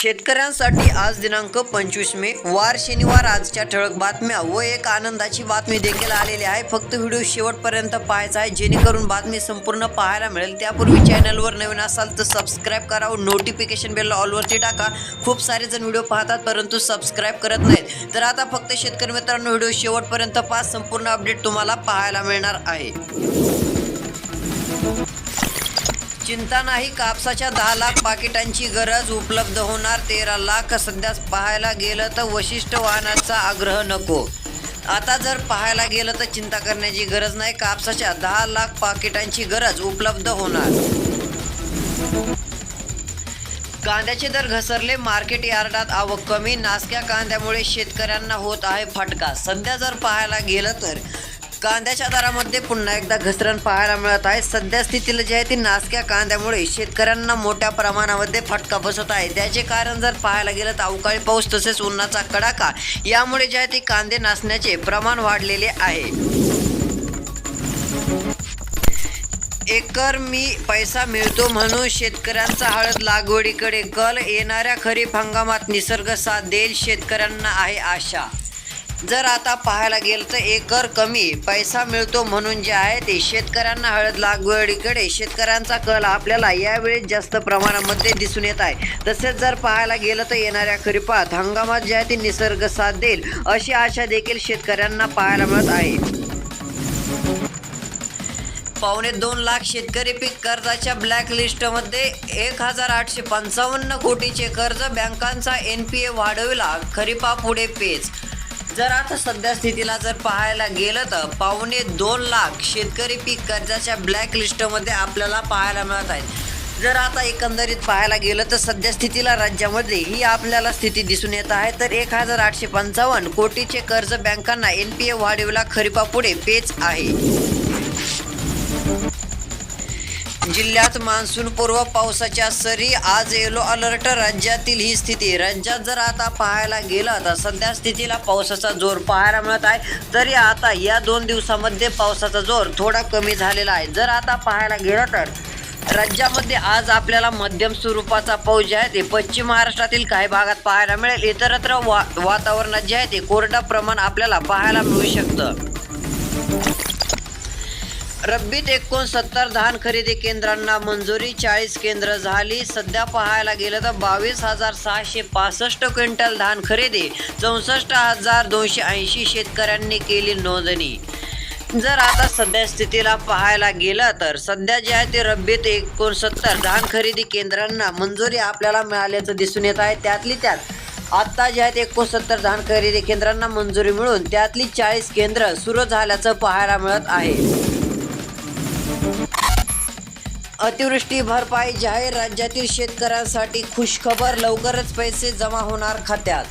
शेतकऱ्यांसाठी आज दिनांक पंचवीस मे. वार शनिवार आजच्या ठळक बातम्या व एक आनंदाची बातमी देखील आलेली आहे. फक्त व्हिडिओ शेवटपर्यंत पाहायचा आहे. जेणेकरून बातमी संपूर्ण पाहायला मिळेल. त्यापूर्वी चॅनलवर नवीन असाल तर सबस्क्राईब करा व नोटिफिकेशन बेल ऑलवरती टाका. खूप सारे जण व्हिडिओ पाहतात परंतु सबस्क्राईब करत नाहीत. तर आता फक्त शेतकरी मित्रांनो व्हिडिओ शेवटपर्यंत पाहा. संपूर्ण अपडेट तुम्हाला पाहायला मिळणार आहे. चिंता नाही कापसाच्या दहा लाख पाकिटांची गरज उपलब्ध होणार तेरा लाख सध्या पाहायला गेलं तर वशिष्ठ वाहनाचा आग्रह नको. आता जर पाहायला गेलं तर चिंता करण्याची गरज नाही कापसाच्या दहा लाख पाकिटांची गरज उपलब्ध होणार. कांद्याचे दर घसरले मार्केट यार्डात आवक कमी नासक्या कांद्यामुळे शेतकऱ्यांना होत आहे फटका. सध्या जर पाहायला गेलं तर कांद्याच्या दरामध्ये पुन्हा एकदा घसरण पाहायला मिळत आहे. सध्या स्थितीला जी आहे ती नासक्या कांद्यामुळे शेतकऱ्यांना मोठ्या प्रमाणामध्ये फटका बसत आहे. त्याचे कारण जर पाहायला गेलं तर अवकाळी पाऊस तसेच उन्हाचा कडाका यामुळे जे आहे ते कांदे नासण्याचे प्रमाण वाढलेले आहे. एकर मी पैसा मिळतो म्हणून शेतकऱ्यांचा हळद लागवडीकडे कल येणाऱ्या खरीप हंगामात निसर्ग साथ देईल शेतकऱ्यांना आहे आशा. जर आता पाहायला गेलं तर एकर कमी पैसा मिळतो म्हणून जे आहे ते शेतकऱ्यांना हळद लागवडीकडे. शेतकऱ्यांचा कल आपल्याला यावेळेस जास्त प्रमाणामध्ये दिसून येत आहे. तसेच जर पाहायला गेलं तर येणाऱ्या खरीपात हंगामात जे आहे ते निसर्ग साथ देईल अशी आशा देखील शेतकऱ्यांना पाहायला मिळत आहे. पावणे दोन लाख शेतकरी पीक कर्जाच्या ब्लॅक लिस्टमध्ये एक हजार आठशे पंचावन्न कोटीचे कर्ज बँकांचा एन पी ए वाढविला खरीपापुढे पेच जर आता सध्या स्थितीला जर पाहायला गेलं तर पावणे दोन लाख शेतकरी पीक कर्जाच्या ब्लॅक लिस्टमध्ये आपल्याला पाहायला मिळत आहेत. जर आता एकंदरीत पाहायला गेलं तर सध्या स्थितीला राज्यामध्ये ही आपल्याला स्थिती दिसून येत आहे. तर एक हजार आठशे पंचावन्न कोटीचे कर्ज बँकांना एन पी ए वाढीवला खरीपापुढे पेच आहे. जिल्ह्यात मान्सूनपूर्व पावसाच्या सरी आज येलो अलर्ट. राज्यातील ही स्थिती राज्यात जर आता पाहायला गेलं तर सध्या स्थितीला पावसाचा जोर पाहायला मिळत आहे. तरी आता या दोन दिवसामध्ये पावसाचा जोर थोडा कमी झालेला आहे. जर आता पाहायला गेलं तर राज्यामध्ये आज आपल्याला मध्यम स्वरूपाचा पाऊस जे आहे ते पश्चिम महाराष्ट्रातील काही भागात पाहायला मिळेल. इतरत्र वा वातावरणात जे आहे ते कोरडं प्रमाण आपल्याला पाहायला मिळू शकतं. रब्बीत एकोणसत्तर धान खरेदी केंद्रांना मंजुरी चाळीस केंद्र झाली. सध्या पाहायला गेलं तर बावीस हजार सहाशे पासष्ट क्विंटल धान खरेदी चौसष्ट हजार दोनशे ऐंशी शेतकऱ्यांनी केली नोंदणी. जर आता सध्या स्थितीला पाहायला गेलं तर सध्या जे आहे ते रब्बीत एकोणसत्तर धान खरेदी केंद्रांना मंजुरी आपल्याला मिळाल्याचं दिसून येत आहे. त्यातली त्यात आत्ता जे आहेत एकोणसत्तर धान खरेदी केंद्रांना मंजुरी मिळून त्यातली चाळीस केंद्र सुरू झाल्याचं पाहायला मिळत आहे. अतिवृष्टी भरपाई जाहीर. राज्यातील शेतकऱ्यांसाठी खुशखबर. लवकरच पैसे जमा होणार खात्यात.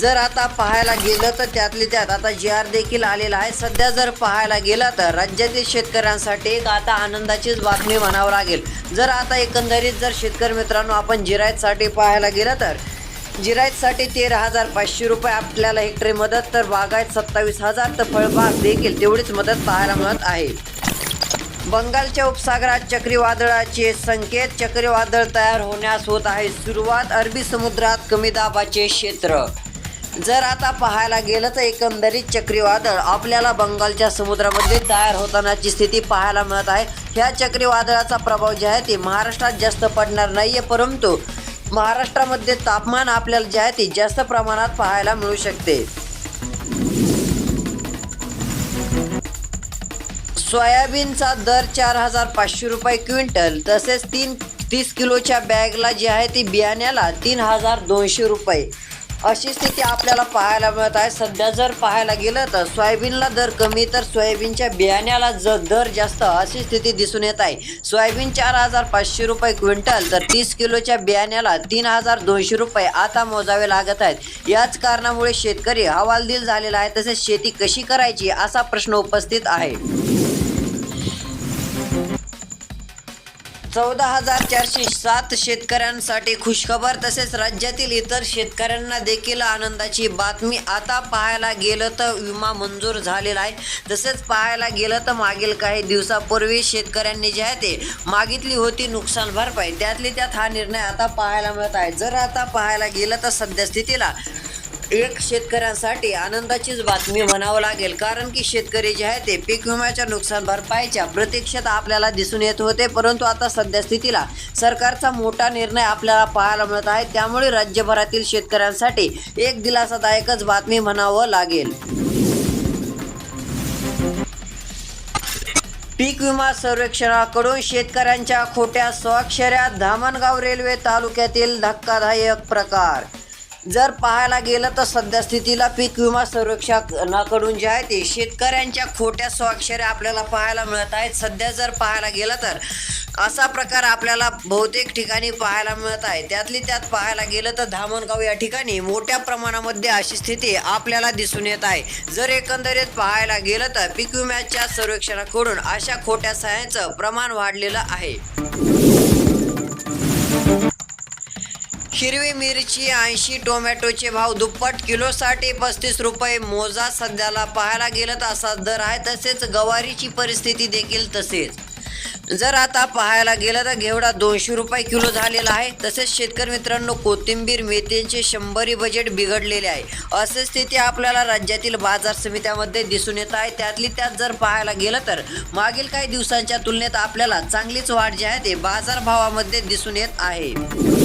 जर आता पाहायला गेलं तर त्यातली त्यात आता जी आर देखील आलेला आहे. सध्या जर पाहायला गेलं तर राज्यातील शेतकऱ्यांसाठी एक आता आनंदाचीच बातमी म्हणावं लागेल. जर आता एकंदरीत जर शेतकरी मित्रांनो आपण जिरायतसाठी पाहायला गेलं तर जिरायतसाठी तेरा हजार पाचशे रुपये आपल्याला हेक्टरी मदत तर बागायत सत्तावीस हजार तर फळबाग देखील तेवढीच मदत पाहायला मिळत आहे. बंगालच्या उपसागरात चक्रीवादळाचे संकेत. चक्रीवादळ तयार होण्यास होत आहे सुरुवात. अरबी समुद्रात कमी दाबाचे क्षेत्र. जर आता पाहायला गेलं तर एकंदरीत चक्रीवादळ आपल्याला बंगालच्या समुद्रामध्ये तयार होतानाची स्थिती पाहायला मिळत आहे. ह्या चक्रीवादळाचा प्रभाव जे आहे ते महाराष्ट्रात जास्त पडणार नाही आहे परंतु महाराष्ट्रामध्ये तापमान आपल्याला जे आहे ते जास्त प्रमाणात पाहायला मिळू शकते. सोयाबीनचा दर चार हजार पाचशे रुपये क्विंटल तसेच तीन तीस किलोच्या बॅगला जी आहे ती बियाण्याला तीन हजार दोनशे रुपये. अशी स्थिती आपल्याला पाहायला मिळत आहे. सध्या जर पाहायला गेलं तर सोयाबीनला दर कमी तर सोयाबीनच्या बियाण्याला ज दर जास्त अशी स्थिती दिसून येत आहे. सोयाबीन चार हजार पाचशे रुपये क्विंटल तर तीस किलोच्या बियाण्याला तीन हजार दोनशे रुपये आता मोजावे लागत आहेत. याच कारणामुळे शेतकरी हवालदिल झालेला आहे तसेच शेती कशी करायची असा प्रश्न उपस्थित आहे. चौदा हजार चारशे सात शेतकऱ्यांसाठी खुशखबर तसेच राज्यातील इतर शेतकऱ्यांना देखील आनंदाची बातमी आता पाहायला गेलं तर विमा मंजूर झालेला आहे. तसेच पाहायला गेलं तर मागील काही दिवसापूर्वी शेतकऱ्यांनी जे आहे ते मागितली होती नुकसान भरपाई. त्यातली त्यात हा निर्णय आता पाहायला मिळत आहे. जर आता पाहायला गेलं तर सध्या स्थितीला एक शेतकऱ्यांसाठी आनंदाचीच बातमी म्हणावं लागेल. कारण की शेतकरी जे आहे ते पीक विम्याच्या नुकसान भरपाईच्या प्रतीक्षेत आपल्याला दिसून येत होते. परंतु आता सध्या स्थितीला सरकारचा मोठा निर्णय आपल्याला पाहायला मिळत आहे. त्यामुळे राज्यभरातील शेतकऱ्यांसाठी एक दिलासादायकच बातमी म्हणावं लागेल. पीक विमा सर्वेक्षणाकडून शेतकऱ्यांच्या खोट्या स्वाक्षऱ्या धामणगाव रेल्वे तालुक्यातील धक्कादायक प्रकार जर पाहायला गेलं तर सध्या स्थितीला पीक विमा संरक्षणाकडून जे आहे ते शेतकऱ्यांच्या खोट्या स्वाक्षऱ्या आपल्याला पाहायला मिळत आहेत. सध्या जर पाहायला गेलं तर असा प्रकार आपल्याला बहुतेक ठिकाणी पाहायला मिळत आहे. त्यातली त्यात पाहायला गेलं तर धामणगाव या ठिकाणी मोठ्या प्रमाणामध्ये अशी स्थिती आपल्याला दिसून येत आहे. जर एकंदरीत पाहायला गेलं तर पीक विम्याच्या सर्वेक्षणाकडून अशा खोट्या सह्यांचं प्रमाण वाढलेलं आहे. हिरवी मिरची ऐंशी टोमॅटोचे भाव दुप्पट किलोसाठी पस्तीस रुपये. मोजा सध्याला पाहायला गेलं तर असा दर आहे तसेच गवारीची परिस्थिती देखील तसेच जर आता पाहायला गेलं तर घेवडा दोनशे रुपये किलो झालेला आहे. तसेच शेतकरी मित्रांनो कोथिंबीर मेथींचे शंभरी बजेट बिघडलेले आहे. असे स्थिती आपल्याला राज्यातील बाजार समित्यामध्ये दिसून येत आहे. त्यातली त्यात जर पाहायला गेलं तर मागील काही दिवसांच्या तुलनेत आपल्याला चांगलीच वाढ जी आहे ते बाजारभावामध्ये दिसून येत आहे.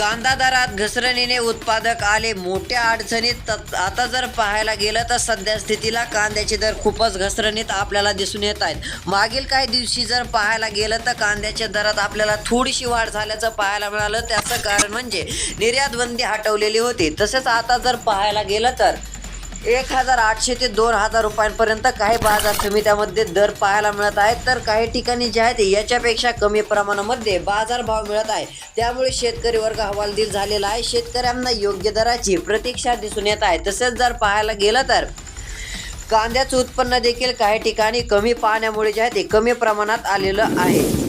कांदा दरात घसरणीने उत्पादक आले मोठ्या अडचणीत त- आता जर पाहायला गेलं तर सध्या स्थितीला कांद्याचे दर खूपच घसरणीत आपल्याला दिसून येत आहेत. मागील काही दिवशी जर पाहायला गेलं तर कांद्याच्या दरात आपल्याला थोडीशी वाढ झाल्याचं पाहायला मिळालं. त्याचं कारण म्हणजे निर्यात बंदी हटवलेली होती. तसेच आता जर पाहायला गेलं तर एक हजार आठशे ते दोन हजार रुपयांपर्यंत काही बाजार समित्यामध्ये दर पाहायला मिळत आहेत. तर काही ठिकाणी जे आहे ते याच्यापेक्षा कमी प्रमाणामध्ये बाजारभाव मिळत आहे. त्यामुळे शेतकरी वर्ग हवालदिल झालेला आहे. शेतकऱ्यांना योग्य दराची प्रतीक्षा दिसून येत आहे. तसेच जर पाहायला गेलं तर कांद्याचं उत्पन्न देखील काही ठिकाणी कमी पाहण्यामुळे जे आहे ते कमी प्रमाणात आलेलं आहे.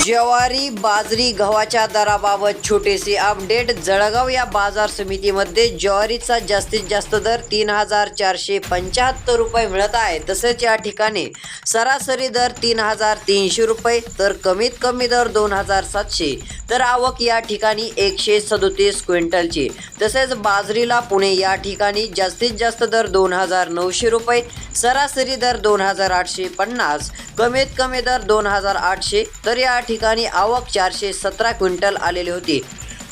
ज्वारी बाजरी गव्हाच्या दराबाबत छोटेसे अपडेट. जळगाव या बाजार समितीमध्ये ज्वारीचा जास्तीत जास्त दर तीन हजार चारशे पंच्याहत्तर रुपये मिळत आहे. तसेच या ठिकाणी सरासरी दर तीन हजार तीनशे रुपये तर कमीत कमी दर दोन हजार सातशे. तर आवक या ठिकाणी एकशे सदोतीस क्विंटलची. तसेच बाजरीला पुणे या ठिकाणी जास्तीत जास्त दर दोन हजार नऊशे रुपये सरासरी दर दोन हजार आठशे पन्नास कमीत कमी दर दोन हजार आठशे तर या ठिकाणी आवक चारशे सतरा क्विंटल आलेली होती.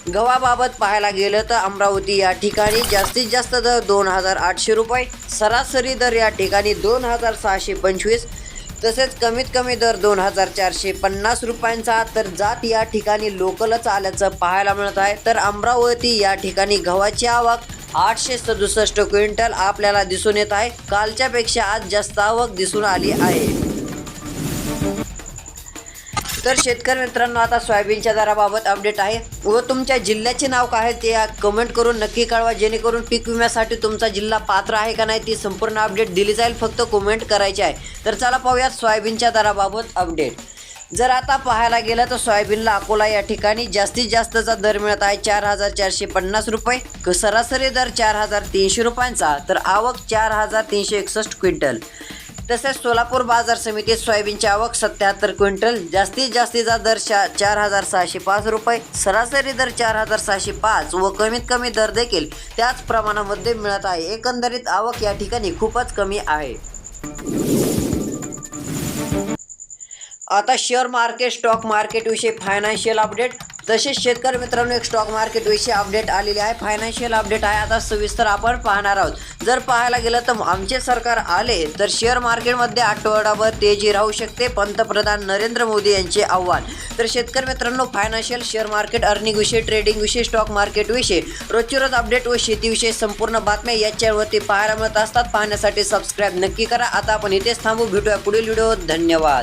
गव्हाबाबत पाहायला गेलं तर अमरावती या ठिकाणी जास्तीत जास्त दर दोन हजार आठशे रुपये सरासरी दर या ठिकाणी दोन हजार सहाशे पंचवीस तसेच कमीत कमी दर दोन हजार चारशे पन्नास रुपयांचा तर जात या ठिकाणी लोकलच आल्याचं पाहायला मिळत आहे. तर अमरावती या ठिकाणी गव्हाची आवक आठशे सदुसष्ट क्विंटल आपल्याला दिसून येत आहे. कालच्यापेक्षा आज जास्त आवक दिसून आली आहे. तर शेतकरी मित्रांनो आता सोयाबीनच्या दराबाबत अपडेट आहे. व तुमच्या जिल्ह्याचे नाव काय आहे ते कमेंट करून नक्की कळवा जेणेकरून पीक विम्यासाठी तुमचा जिल्हा पात्र आहे का नाही ती संपूर्ण अपडेट दिली जाईल फक्त कमेंट करायची आहे. तर चला पाहूयात सोयाबीनच्या दराबाबत अपडेट जर आता पाहायला गेलं तर सोयाबीनला अकोला या ठिकाणी जास्तीत जास्तचा दर मिळत आहे चार हजार चारशे पन्नास रुपये. क- सरासरी दर चार हजार तीनशे रुपयांचा तर आवक चार हजार तीनशे एकसष्ट क्विंटल. तसेच सोलापूर बाजार समितीत सोयाबीनची आवक सत्याहत्तर क्विंटल जास्तीत जास्तीचा दर चार हजार सहाशे पाच रुपये सरासरी दर चार हजार सहाशे पाच व कमीत कमी दर देखील त्याच प्रमाणामध्ये मिळत आहे. एकंदरीत आवक या ठिकाणी खूपच कमी आहे. आता शेअर मार्केट स्टॉक मार्केट विषयी फायनान्शियल अपडेट तसेच शेतकरी मित्रांनो एक स्टॉक मार्केट विषयी अपडेट आलेली आहे. फायनान्शियल अपडेट आहे. आता सविस्तर आपण पाहणार आहोत. जर पाहायला गेलं तर आमचे सरकार आले तर शेअर मार्केटमध्ये आठवडाभर तेजी राहू शकते पंतप्रधान नरेंद्र मोदी यांचे आव्हान. तर शेतकरी मित्रांनो फायनान्शियल शेअर मार्केट अर्निंग विषयी ट्रेडिंग विषयी स्टॉक मार्केट विषयी रोजची रोज अपडेट व शेतीविषयी संपूर्ण बातम्या या चॅनलवरती पाहायला मिळत असतात. पाहण्यासाठी सबस्क्राईब नक्की करा. आता आपण इथेच थांबू. भेटूया पुढील व्हिडिओ धन्यवाद.